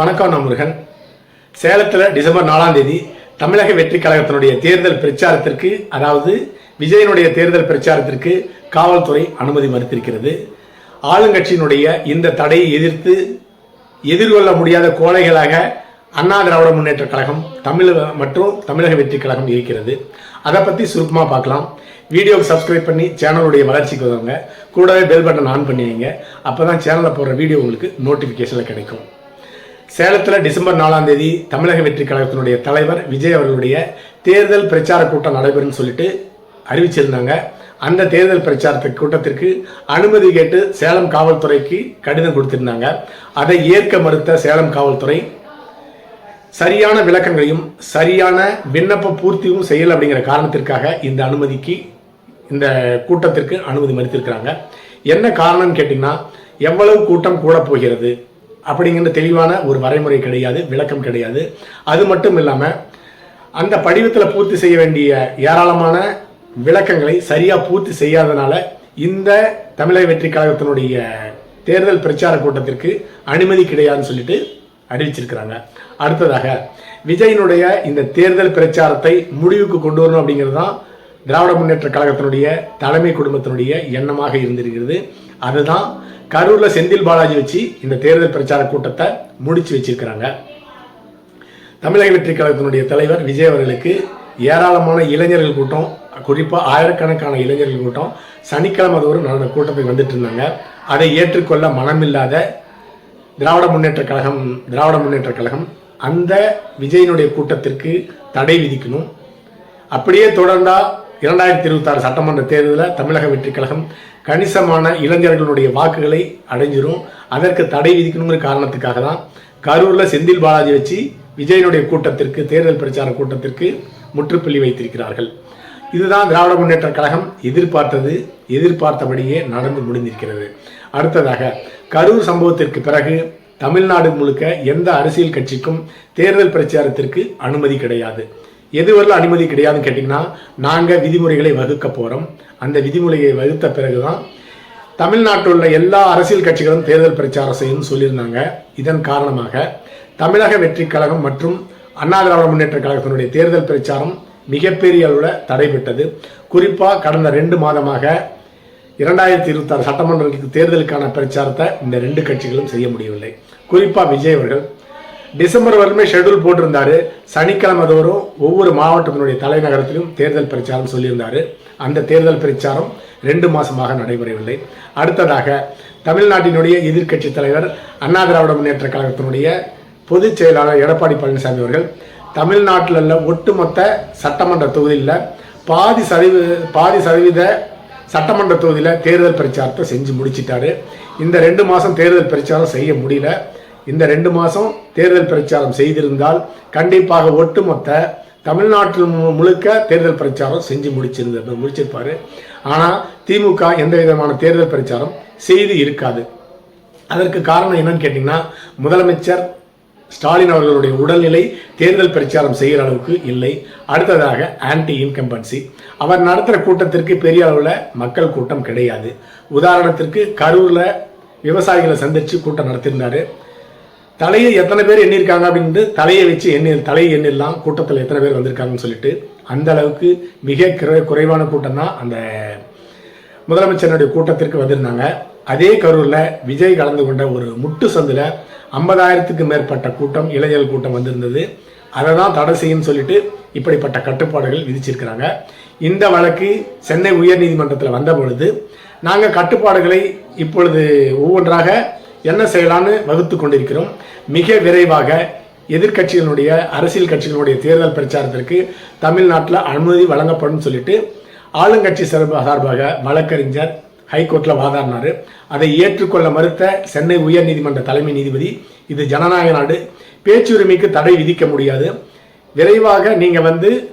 வணக்கம் நான் முருகன். சேலத்தில் டிசம்பர் நாலாம் தேதி தமிழக வெற்றி கழகத்தினுடைய தேர்தல் பிரச்சாரத்திற்கு அதாவது விஜயனுடைய தேர்தல் பிரச்சாரத்திற்கு காவல்துறை அனுமதி மறுத்திருக்கிறது. ஆளுங்கட்சியினுடைய இந்த தடையை எதிர்த்து எதிர்கொள்ள முடியாத கோழைகளாக அண்ணா திராவிட முன்னேற்ற கழகம் தமிழக மற்றும் தமிழக வெற்றி கழகம் இருக்கிறது. அதை பற்றி சுருக்கமாக பார்க்கலாம். வீடியோவுக்கு சப்ஸ்கிரைப் பண்ணி சேனலுடைய வளர்ச்சிக்கு உதவுங்க. கூடவே பெல் பட்டன் ஆன் பண்ணி வைங்க அப்போ தான் சேனலில் போடுற வீடியோ உங்களுக்கு நோட்டிஃபிகேஷனில் கிடைக்கும். சேலத்தில் டிசம்பர் நாலாம் தேதி தமிழக வெற்றி கழகத்தினுடைய தலைவர் விஜய் அவர்களுடைய தேர்தல் பிரச்சார கூட்டம் நடைபெறும்னு சொல்லிட்டு அறிவிச்சிருந்தாங்க. அந்த தேர்தல் பிரச்சாரத்தை கூட்டத்திற்கு அனுமதி கேட்டு சேலம் காவல்துறைக்கு கடிதம் கொடுத்திருந்தாங்க. அதை ஏற்க மறுத்த சேலம் காவல்துறை சரியான விளக்கங்களையும் சரியான விண்ணப்ப பூர்த்தியும் செய்யல அப்படிங்கிற காரணத்திற்காக இந்த அனுமதிக்கு இந்த கூட்டத்திற்கு அனுமதி மறுத்திருக்கிறாங்க. என்ன காரணம்னு கேட்டிங்கன்னா எவ்வளவு கூட்டம் கூட போகிறது? அப்படிங்கிற தெளிவான ஒரு வரைமுறை கிடையாது விளக்கம் கிடையாது. அது மட்டும் இல்லாமல் அந்த படிவத்தில் பூர்த்தி செய்ய வேண்டிய ஏராளமான விளக்கங்களை சரியாக பூர்த்தி செய்யாதனால இந்த தமிழக வெற்றி கழகத்தினுடைய தேர்தல் பிரச்சார கூட்டத்திற்கு அனுமதி கிடையாதுன்னு சொல்லிட்டு அறிவிச்சிருக்கிறாங்க. அடுத்ததாக விஜயினுடைய இந்த தேர்தல் பிரச்சாரத்தை முடிவுக்கு கொண்டு வரணும் அப்படிங்கிறது தான் திராவிட முன்னேற்ற கழகத்தினுடைய தலைமை குடும்பத்தினுடைய எண்ணமாக இருந்திருக்கிறது. அதுதான் கரூர்ல செந்தில் பாலாஜி வச்சு இந்த தேர்தல் பிரச்சார கூட்டத்தை முடிச்சு வச்சிருக்கிறாங்க. தமிழக வெற்றி கழகத்தினுடைய தலைவர் விஜய் அவர்களுக்கு ஏராளமான இளைஞர்கள் கூட்டம் குறிப்பாக ஆயிரக்கணக்கான இளைஞர்கள் கூட்டம். சனிக்கிழமை தோறும் நடந்த கூட்டத்துக்கு வந்துட்டு இருந்தாங்க. அதை ஏற்றுக்கொள்ள மனமில்லாத திராவிட முன்னேற்ற கழகம் திராவிட முன்னேற்ற கழகம் அந்த விஜயனுடைய கூட்டத்திற்கு தடை விதிக்கணும். அப்படியே தொடர்ந்தா இரண்டாயிரத்தி இருபத்தாறு சட்டமன்ற தேர்தலில் தமிழக வெற்றி கழகம் கணிசமான இளைஞர்களுடைய வாக்குகளை அடைஞ்சிரும். அதற்கு தடை விதிக்கணுங்கிற காரணத்துக்காக தான் கரூரில் செந்தில் பாலாஜி வச்சு விஜயனுடைய கூட்டத்திற்கு தேர்தல் பிரச்சார கூட்டத்திற்கு முற்றுப்புள்ளி வைத்திருக்கிறார்கள். இதுதான் திராவிட முன்னேற்ற கழகம் எதிர்பார்த்தது எதிர்பார்த்தபடியே நடந்து முடிந்திருக்கிறது. அடுத்ததாக கரூர் சம்பவத்திற்கு பிறகு தமிழ்நாடு முழுக்க எந்த அரசியல் கட்சிக்கும் தேர்தல் பிரச்சாரத்திற்கு அனுமதி கிடையாது. எதுவரையில் அனுமதி கிடையாதுன்னு கேட்டிங்கன்னா நாங்கள் விதிமுறைகளை வகுக்க போகிறோம் அந்த விதிமுறையை வகுத்த பிறகு தான் தமிழ்நாட்டில் உள்ள எல்லா அரசியல் கட்சிகளும் தேர்தல் பிரச்சாரம் செய்யணும்னு சொல்லியிருந்தாங்க. இதன் காரணமாக தமிழக வெற்றி கழகம் மற்றும் அண்ணா திராவிட முன்னேற்ற கழகத்தினுடைய தேர்தல் பிரச்சாரம் மிகப்பெரிய அளவில் தடைபட்டது. குறிப்பாக கடந்த ரெண்டு மாதமாக இரண்டாயிரத்தி இருபத்தாறு சட்டமன்றத்துக்கு தேர்தலுக்கான பிரச்சாரத்தை இந்த ரெண்டு கட்சிகளும் செய்ய முடியவில்லை. குறிப்பாக விஜய் அவர்கள் டிசம்பர் வரையுமே ஷெட்யூல் போட்டிருந்தாரு. சனிக்கிழமை தோறும் ஒவ்வொரு மாவட்டத்தினுடைய தலைநகரத்திலும் தேர்தல் பிரச்சாரம் சொல்லியிருந்தார். அந்த தேர்தல் பிரச்சாரம் ரெண்டு மாசமாக நடைபெறவில்லை. அடுத்ததாக தமிழ்நாட்டினுடைய எதிர்க்கட்சி தலைவர் அண்ணா திராவிட முன்னேற்ற கழகத்தினுடைய பொதுச் செயலாளர் எடப்பாடி பழனிசாமி அவர்கள் தமிழ்நாட்டில் உள்ள ஒட்டுமொத்த சட்டமன்ற தொகுதியில் பாதி சதவீத பாதி சதவீத சட்டமன்ற தொகுதியில் தேர்தல் பிரச்சாரத்தை செஞ்சு முடிச்சிட்டாரு. இந்த ரெண்டு மாதம் தேர்தல் பிரச்சாரம் செய்ய முடியல. இந்த ரெண்டு மாதம் தேர்தல் பிரச்சாரம் செய்திருந்தால் கண்டிப்பாக ஒட்டுமொத்த தமிழ்நாட்டில் முழுக்க தேர்தல் பிரச்சாரம் செஞ்சு முடிச்சிருந்த முடிச்சிருப்பார். ஆனால் திமுக எந்த விதமான தேர்தல் பிரச்சாரம் செய்து இருக்காது. அதற்கு காரணம் என்னன்னு கேட்டிங்கன்னா முதலமைச்சர் ஸ்டாலின் அவர்களுடைய உடல்நிலை தேர்தல் பிரச்சாரம் செய்கிற அளவுக்கு இல்லை. அடுத்ததாக ஆன்டி இன்கம்பன்சி அவர் நடத்துகிற கூட்டத்திற்கு பெரிய அளவில் மக்கள் கூட்டம் கிடையாது. உதாரணத்திற்கு கரூரில் விவசாயிகளை சந்தித்து கூட்டம் நடத்தியிருந்தார். தலையை எத்தனை பேர் எண்ணியிருக்காங்க அப்படின்ட்டு தலையை வச்சு எண்ணி தலையை எண்ணிடலாம். கூட்டத்தில் எத்தனை பேர் வந்திருக்காங்கன்னு சொல்லிட்டு அந்த அளவுக்கு மிக குறை- குறைவான கூட்டம் தான் அந்த முதலமைச்சருடைய கூட்டத்திற்கு வந்திருந்தாங்க. அதே கரூரில் விஜய் கலந்து கொண்ட ஒரு முட்டு சந்தில் ஐம்பதாயிரத்துக்கு மேற்பட்ட கூட்டம் இளைஞர்கள் கூட்டம் வந்திருந்தது. அதை தான் தடை செய்யும்னு சொல்லிட்டு இப்படிப்பட்ட கட்டுப்பாடுகள் விதிச்சிருக்கிறாங்க. இந்த வழக்கு சென்னை உயர்நீதிமன்றத்தில் வந்த பொழுது நாங்கள் கட்டுப்பாடுகளை இப்பொழுது ஒவ்வொன்றாக என்ன செய்யலான்னு வகுத்து கொண்டிருக்கிறோம். மிக விரைவாக எதிர்கட்சிகளுடைய அரசியல் கட்சிகளுடைய தேர்தல் பிரச்சாரத்திற்கு தமிழ்நாட்டில் அனுமதி வழங்கப்படும் சொல்லிட்டு ஆளுங்கட்சி சார்பாக வழக்கறிஞர் ஹைகோர்ட்டில் வாதாடினார். அதை ஏற்றுக்கொள்ள மறுத்த சென்னை உயர்நீதிமன்ற தலைமை நீதிபதி இது ஜனநாயக நாடு பேச்சுரிமைக்கு தடை விதிக்க முடியாது. விரைவாக நீங்கள் வந்து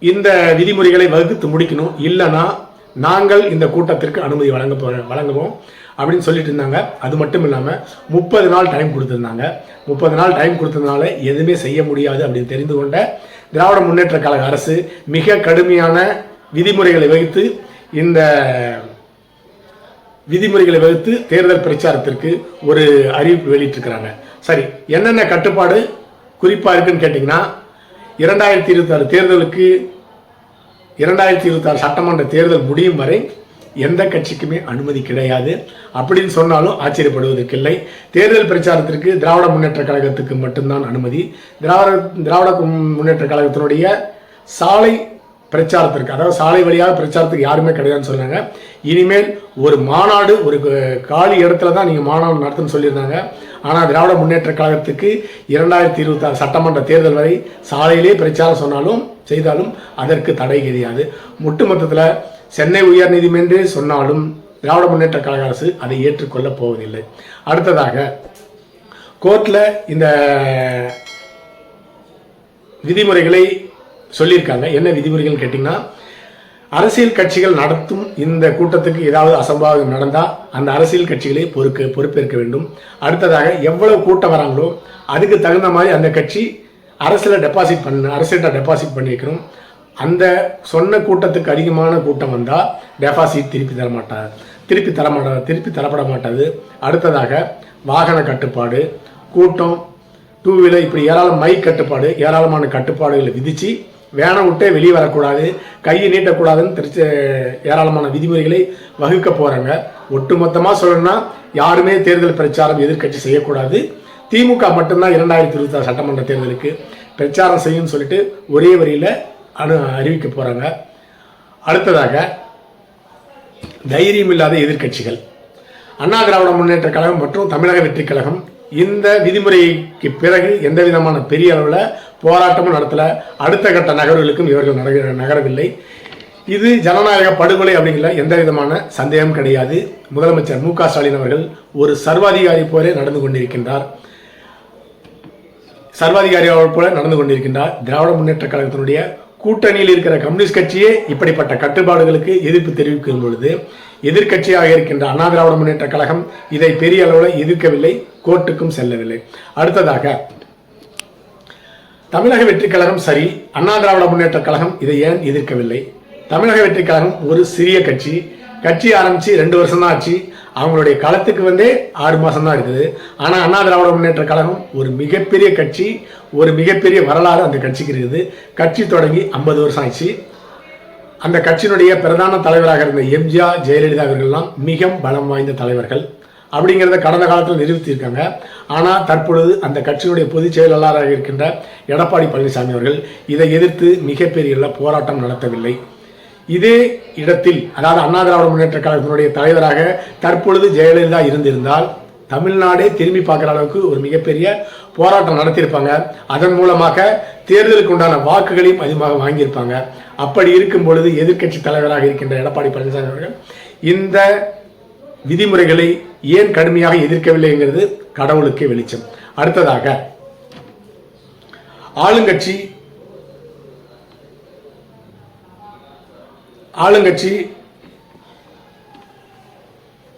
இந்த விதிமுறைகளை வகுத்து முடிக்கணும். இல்லைன்னா நாங்கள் இந்த கூட்டத்திற்கு அனுமதி வழங்க போற- வழங்குவோம். அப்படின்னு சொல்லிட்டு இருந்தாங்க. அது மட்டும் இல்லாமல் முப்பது நாள் டைம் கொடுத்துருந்தாங்க. முப்பது நாள் டைம் கொடுத்ததுனால எதுவுமே செய்ய முடியாது அப்படின்னு தெரிந்து கொண்ட திராவிட முன்னேற்ற கழக அரசு மிக கடுமையான விதிமுறைகளை வகுத்து இந்த விதிமுறைகளை வகுத்து தேர்தல் பிரச்சாரத்திற்கு ஒரு அறிவிப்பு வெளியிட்டிருக்கிறாங்க. சரி என்னென்ன கட்டுப்பாடு குறிப்பாக இருக்குன்னு கேட்டிங்கன்னா இரண்டாயிரத்தி இருபத்தாறு தேர்தலுக்கு இரண்டாயிரத்தி இருபத்தாறு சட்டமன்ற தேர்தல் முடியும் வரை எந்த கட்சிக்குமே அனுமதி கிடையாது. அப்படின்னு சொன்னாலும் ஆச்சரியப்படுவதற்கு இல்லை தேர்தல் பிரச்சாரத்திற்கு திராவிட முன்னேற்ற கழகத்துக்கு மட்டும்தான் அனுமதி. திராவிட திராவிட முன்னேற்ற கழகத்தினுடைய சாலை பிரச்சாரத்திற்கு அதாவது சாலை வழியாக பிரச்சாரத்துக்கு யாருமே கிடையாதுன்னு சொன்னாங்க இனிமேல் ஒரு மாநாடு ஒரு க- காலி இடத்துல தான் நீங்கள் மாநாடு நடத்துன்னு சொல்லியிருந்தாங்க. ஆனால் திராவிட முன்னேற்ற கழகத்துக்கு இரண்டாயிரத்தி இருபத்தாறு சட்டமன்ற தேர்தல் வரை சாலையிலே பிரச்சாரம் சொன்னாலும் செய்தாலும் அதற்கு தடை கிடையாது. ஒட்டுமொத்தத்தில் சென்னை உயர்நீதிமன்றே சொன்னாலும் திராவிட முன்னேற்ற கழக அரசு அதை ஏற்றுக்கொள்ளப் போவதில்லை. அடுத்ததாக கோர்ட்டில் இந்த விதிமுறைகளை சொல்லியிருக்காங்க. என்ன விதிமுறைகள் கேட்டிங்கன்னா அரசியல் கட்சிகள் நடத்தும் இந்த கூட்டத்துக்கு ஏதாவது அசம்பாவிதம் நடந்தால் அந்த அரசியல் கட்சிகளை பொறுக்க பொறுப்பேற்க வேண்டும். அடுத்ததாக எவ்வளவு கூட்டம் வராங்களோ அதுக்கு தகுந்த மாதிரி அந்த கட்சி அரசில் டெபாசிட் பண்ண அரசியல்கிட்ட டெபாசிட் பண்ணியிருக்கிறோம் அந்த சொன்ன கூட்டத்துக்கு அதிகமான கூட்டம் வந்தால் டெபாசிட் திருப்பி தர மாட்டார். திருப்பி தரமாட்டா திருப்பி தரப்பட மாட்டாது. அடுத்ததாக வாகன கட்டுப்பாடு கூட்டம் டூ வீலர் இப்படி ஏராளம் மைக் கட்டுப்பாடு ஏராளமான கட்டுப்பாடுகளை விதித்து வேனை விட்டே வெளியே வரக்கூடாது கையை நீட்டக்கூடாதுன்னு திருச்சி ஏராளமான விதிமுறைகளை வகுக்க போகிறாங்க ஒட்டுமொத்தமாக சொல்லணும்னா யாருமே தேர்தல் பிரச்சாரம் எதிர்க்கட்சி செய்யக்கூடாது. திமுக மட்டும்தான் இரண்டாயிரத்தி இருபத்தாறு சட்டமன்ற தேர்தலுக்கு பிரச்சாரம் செய்யும்னு சொல்லிட்டு ஒரே வரியில் அனு அறிவிக்க போகிறாங்க அடுத்ததாக தைரியம் இல்லாத எதிர்க்கட்சிகள். அண்ணா திராவிட முன்னேற்ற கழகம் மற்றும் தமிழக வெற்றி கழகம் இந்த விதிமுறைக்கு பிறகு எந்த விதமான பெரிய அளவில் போராட்டமும் நடத்தல. அடுத்த கட்ட நகர்வுகளுக்கும் இவர்கள் நகர நகரவில்லை. இது ஜனநாயக படுகொலை அப்படிங்கிற எந்த விதமான சந்தேகம் கிடையாது. முதலமைச்சர் மு க ஸ்டாலின் அவர்கள் ஒரு சர்வாதிகாரி போலே நடந்து கொண்டிருக்கின்றார். சர்வாதிகாரி அவர் போல நடந்து கொண்டிருக்கின்றார். திராவிட முன்னேற்ற கழகத்தினுடைய கூட்டணியில் இருக்கிற கம்யூனிஸ்ட் கட்சியே இப்படிப்பட்ட கட்டுப்பாடுகளுக்கு எதிர்ப்பு தெரிவிக்கும் பொழுது எதிர்கட்சியாக இருக்கின்ற அண்ணா திராவிட முன்னேற்ற கழகம் இதை பெரிய அளவில் எதிர்க்கவில்லை கோர்ட்டுக்கும் செல்லவில்லை. அடுத்ததாக தமிழக வெற்றிக் கழகம் சரி அண்ணா திராவிட முன்னேற்ற கழகம் இதை ஏன் எதிர்க்கவில்லை? தமிழக வெற்றிக் கழகம் ஒரு சிறிய கட்சி கட்சி ஆரம்பிச்சு ரெண்டு வருஷம் தான் ஆச்சு. அவங்களுடைய களத்துக்கு வந்தே ஆறு மாதம் தான் இருக்குது. ஆனால் அண்ணா திராவிட முன்னேற்ற கழகம் ஒரு மிகப்பெரிய கட்சி ஒரு மிகப்பெரிய வரலாறு அந்த கட்சிக்கு இருக்குது. கட்சி தொடங்கி ஐம்பது வருஷம் ஆயிடுச்சு. அந்த கட்சியினுடைய பிரதான தலைவராக இருந்த எம்ஜிஆர் ஜெயலலிதா அவர்கள்லாம் மிக பலம் வாய்ந்த தலைவர்கள். அப்படிங்கிறத கடந்த காலத்தில் நிரூபித்திருக்காங்க. ஆனால் தற்பொழுது அந்த கட்சியினுடைய பொதுச் செயலாளராக இருக்கின்ற எடப்பாடி பழனிசாமி அவர்கள் இதை எதிர்த்து மிகப்பெரிய போராட்டம் நடத்தவில்லை. இதே இடத்தில் அதாவது அண்ணா திராவிட முன்னேற்ற கழகத்தினுடைய தலைவராக தற்பொழுது ஜெயலலிதா இருந்திருந்தால் தமிழ்நாடே திரும்பி பார்க்குற அளவுக்கு ஒரு மிகப்பெரிய போராட்டம் நடத்தியிருப்பாங்க. அதன் மூலமாக தேர்தலுக்கு உண்டான வாக்குகளையும் அதிகமாக வாங்கியிருப்பாங்க. அப்படி இருக்கும் பொழுது எதிர்க்கட்சி தலைவராக இருக்கின்ற எடப்பாடி பழனிசாமி அவர்கள் இந்த விதிமுறைகளை ஏன் கடுமையாக எதிர்க்கவில்லைங்கிறது கடவுளுக்கே வெளிச்சம். அடுத்ததாக ஆளுங்கட்சி ஆளுங்கட்சி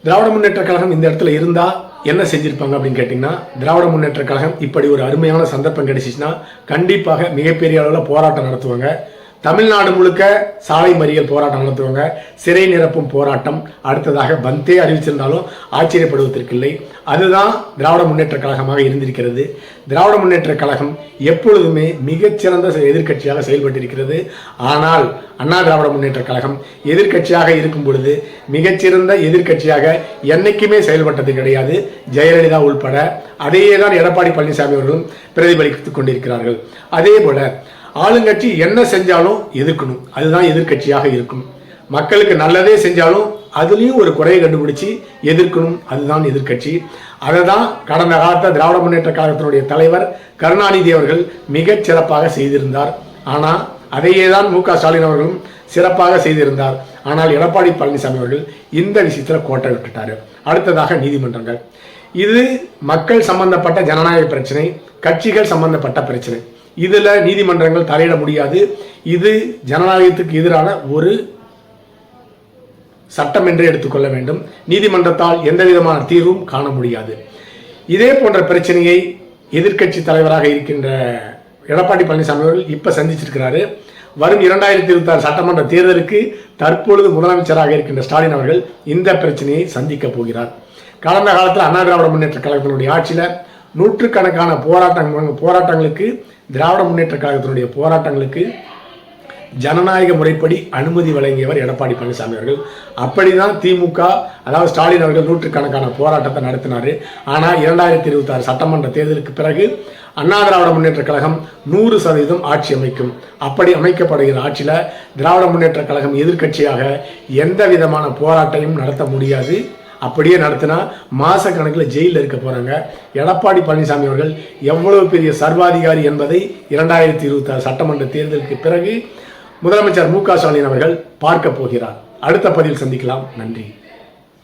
திராவிட முன்னேற்ற கழகம் இந்த இடத்துல இருந்தா என்ன செஞ்சிருப்பாங்க அப்படின்னு கேட்டிங்கன்னா திராவிட முன்னேற்ற கழகம் இப்படி ஒரு அருமையான சந்தர்ப்பம் கிடைச்சிச்சுன்னா கண்டிப்பாக மிகப்பெரிய அளவில் போராட்டம் நடத்துவாங்க. தமிழ்நாடு முழுக்க சாலை மறியல் போராட்டம் நடத்துவாங்க. சிறை நிரப்பும் போராட்டம் அடுத்ததாக பந்தே அறிவிச்சிருந்தாலும் ஆச்சரியப்படுவதற்கில்லை. அதுதான் திராவிட முன்னேற்ற கழகமாக இருந்திருக்கிறது. திராவிட முன்னேற்ற கழகம் எப்பொழுதுமே மிகச்சிறந்த எதிர்க்கட்சியாக செயல்பட்டிருக்கிறது. ஆனால் அண்ணா திராவிட முன்னேற்ற கழகம் எதிர்க்கட்சியாக இருக்கும் பொழுது மிகச்சிறந்த எதிர்க்கட்சியாக என்னைக்குமே செயல்பட்டது கிடையாது. ஜெயலலிதா உள்பட. அதையே தான் எடப்பாடி பழனிசாமி அவர்களும் பிரதிபலித்துக் கொண்டிருக்கிறார்கள். அதே போல ஆளுங்கட்சி என்ன செஞ்சாலும் எதிர்க்கணும். அதுதான் எதிர்க்கட்சியாக இருக்கும். மக்களுக்கு நல்லதே செஞ்சாலும் அதுலேயும் ஒரு குறையை கண்டுபிடிச்சு எதிர்க்கணும். அதுதான் எதிர்க்கட்சி. அதை தான் கடந்த காலத்தில் திராவிட முன்னேற்ற கழகத்தினுடைய தலைவர் கருணாநிதி அவர்கள் மிகச் சிறப்பாக செய்திருந்தார். ஆனால் அதையே தான் மு க ஸ்டாலின் அவர்களும் சிறப்பாக செய்திருந்தார். ஆனால் எடப்பாடி பழனிசாமி அவர்கள் இந்த விஷயத்தில் கோட்டை விட்டுட்டார். அடுத்ததாக நீதிமன்றங்கள். இது மக்கள் சம்பந்தப்பட்ட ஜனநாயக பிரச்சனை கட்சிகள் சம்பந்தப்பட்ட பிரச்சனை. இதுல நீதிமன்றங்கள் தலையிட முடியாது. இது ஜனநாயகத்துக்கு எதிரான ஒரு சட்டம் என்றே எடுத்துக்கொள்ள வேண்டும். நீதிமன்றத்தால் எந்த விதமான தீர்வும் காண முடியாது. இதே போன்ற பிரச்சனையை எதிர்க்கட்சி தலைவராக இருக்கின்ற எடப்பாடி பழனிசாமி அவர்கள் இப்ப சந்திச்சிருக்கிறாரு. வரும் இரண்டாயிரத்தி இருபத்தாறு சட்டமன்ற தேர்தலுக்கு தற்பொழுது முதலமைச்சராக இருக்கின்ற ஸ்டாலின் அவர்கள் இந்த பிரச்சனையை சந்திக்க போகிறார். கடந்த காலத்தில் அண்ணா திராவிட முன்னேற்ற கழகத்தினுடைய ஆட்சியில் நூற்றுக்கணக்கான போராட்டங்கள் போராட்டங்களுக்கு திராவிட முன்னேற்ற கழகத்தினுடைய போராட்டங்களுக்கு ஜனநாயக முறைப்படி அனுமதி வழங்கியவர் எடப்பாடி பழனிசாமி அவர்கள். அப்படிதான் திமுக அதாவது ஸ்டாலின் அவர்கள் நூற்றுக்கணக்கான போராட்டத்தை நடத்தினார். ஆனால் இரண்டாயிரத்தி இருபத்தாறு சட்டமன்ற தேர்தலுக்கு பிறகு அண்ணா திராவிட முன்னேற்ற கழகம் நூறு சதவீதம் ஆட்சி அமைக்கும். அப்படி அமைக்கப்படுகிற ஆட்சியில் திராவிட முன்னேற்ற கழகம் எதிர்க்கட்சியாக எந்த விதமான போராட்டமும் நடத்த முடியாது. அப்படியே நடத்தினா மாச கணக்கில் ஜெயிலில் இருக்க போறாங்க. எடப்பாடி பழனிசாமி அவர்கள் எவ்வளவு பெரிய சர்வாதிகாரி என்பதை இரண்டாயிரத்தி இருபத்தி ஆறு சட்டமன்ற தேர்தலுக்கு பிறகு முதலமைச்சர் மு க ஸ்டாலின் அவர்கள் பார்க்க போகிறார். அடுத்த பதிவில் சந்திக்கலாம். நன்றி.